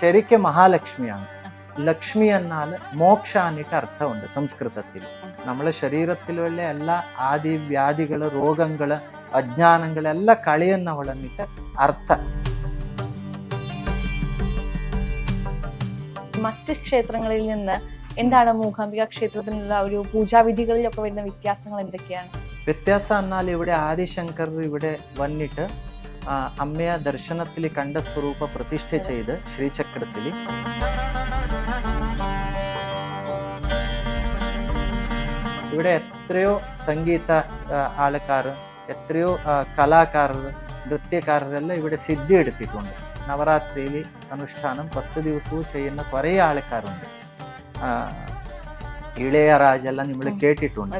ശരിക്കും മഹാലക്ഷ്മിയാണ്. ലക്ഷ്മി എന്നാൽ മോക്ഷ എന്നിട്ട് അർത്ഥമുണ്ട് സംസ്കൃതത്തിൽ. നമ്മളെ ശരീരത്തിലുള്ള എല്ലാ ആദി വ്യാധികൾ രോഗങ്ങൾ അജ്ഞാനങ്ങളെല്ലാം കളിയെന്നവളെന്നിട്ട് അർത്ഥം. മറ്റ് ക്ഷേത്രങ്ങളിൽ നിന്ന് എന്താണ് മൂകാംബിക ക്ഷേത്രത്തിനുള്ള ഒരു പൂജാവിധികളിലൊക്കെ വരുന്ന വ്യത്യാസങ്ങൾ എന്തൊക്കെയാണ്? വ്യത്യാസം എന്നാൽ ഇവിടെ ആദിശങ്കർ ഇവിടെ വന്നിട്ട് അമ്മയെ ദർശനത്തിൽ കണ്ട സ്വരൂപ പ്രതിഷ്ഠ ചെയ്ത് ശ്രീചക്രത്തിൽ. ഇവിടെ എത്രയോ സംഗീത ആൾക്കാർ എത്രയോ കലാകാരർ നൃത്യകാരരെല്ലാം ഇവിടെ സിദ്ധി എടുത്തിട്ടുണ്ട്. നവരാത്രിയിൽ അനുഷ്ഠാനം പത്ത് ദിവസവും ചെയ്യുന്ന കുറേ ആൾക്കാരുണ്ട്. ഇളയ ഇളയരാജെല്ലാം നമ്മൾ അതെ കേട്ടിട്ടുണ്ട്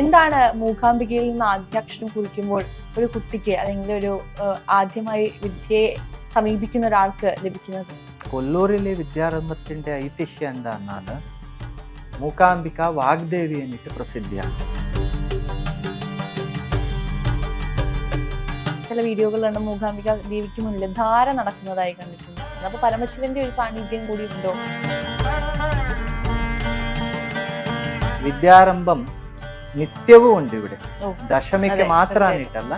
എന്താണ് മൂകാംബികയിൽ നിന്ന് ആദ്യാക്ഷരം കുറിക്കുമ്പോൾ ഒരു കുട്ടിക്ക് അല്ലെങ്കിൽ ഒരു ആദ്യമായി വിദ്യയെ സമീപിക്കുന്ന ഒരാൾക്ക് ലഭിക്കുന്നത്? കൊല്ലൂരിലെ വിദ്യാരംഭത്തിന്റെ ഐതിഹ്യം എന്താണെന്നാണ് മൂകാംബിക വാഗ്ദേവി എന്നിട്ട് പ്രസിദ്ധിയാണ് ചില വീഡിയോകളിലാണ് മൂകാംബിക ദേവിക്ക് മുന്നിൽ ധാര നടക്കുന്നതായി കണ്ടിട്ടുണ്ട്. അപ്പൊ പരമശിവന്റെ ഒരു സാന്നിധ്യം കൂടി ഉണ്ടോ? വിദ്യാരംഭം നിത്യവും ഉണ്ട് ഇവിടെ. ദശമിക്ക് അതെ, മാത്രമായിട്ടല്ല